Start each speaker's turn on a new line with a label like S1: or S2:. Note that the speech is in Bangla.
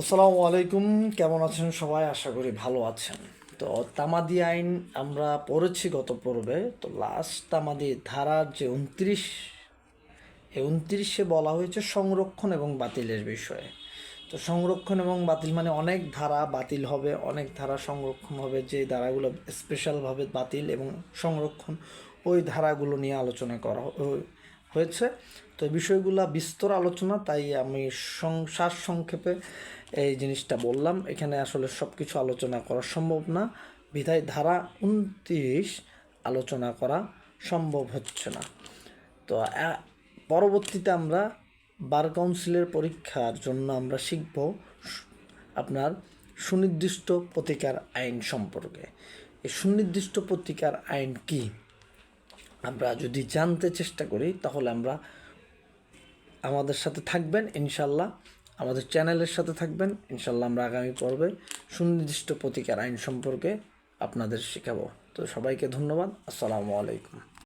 S1: আসসালামু আলাইকুম, কেমন আছেন সবাই? আশা করি ভালো আছেন। তো তামাদি আইন আমরা পড়েছি গত পর্বে। তো লাস্ট তামাদি ধারার যে উনত্রিশ উনত্রিশে বলা হয়েছে সংরক্ষণ এবং বাতিলের বিষয়ে। তো সংরক্ষণ এবং বাতিল মানে অনেক ধারা বাতিল হবে, অনেক ধারা সংরক্ষণ হবে। যে ধারাগুলো স্পেশালভাবে বাতিল এবং সংরক্ষণ, ওই ধারাগুলো নিয়ে আলোচনা করা হয়েছে। তো বিষয়গুলো বিস্তর আলোচনা, তাই আমি সংসার সংক্ষেপে এই জিনিসটা বললাম। এখানে আসলে সব কিছু আলোচনা করা সম্ভব না। বিধায় ধারা উনত্রিশ আলোচনা করা সম্ভব হচ্ছে না। তো পরবর্তীতে আমরা বার কাউন্সিলের পরীক্ষার জন্য আমরা শিখব আপনার সুনির্দিষ্ট প্রতিকার আইন সম্পর্কে। এই সুনির্দিষ্ট প্রতিকার আইন কি? আমরা যদি জানতে চেষ্টা করি, তাহলে আমরা আমাদের সাথে থাকবেন ইনশাল্লাহ আমাদের চ্যানেলের সাথে থাকবেন ইনশাল্লাহ আমরা আগামী পর্বে সুনির্দিষ্ট প্রতিকার আইন সম্পর্কে আপনাদের শেখাবো। তো সবাইকে ধন্যবাদ। আসসালামু আলাইকুম।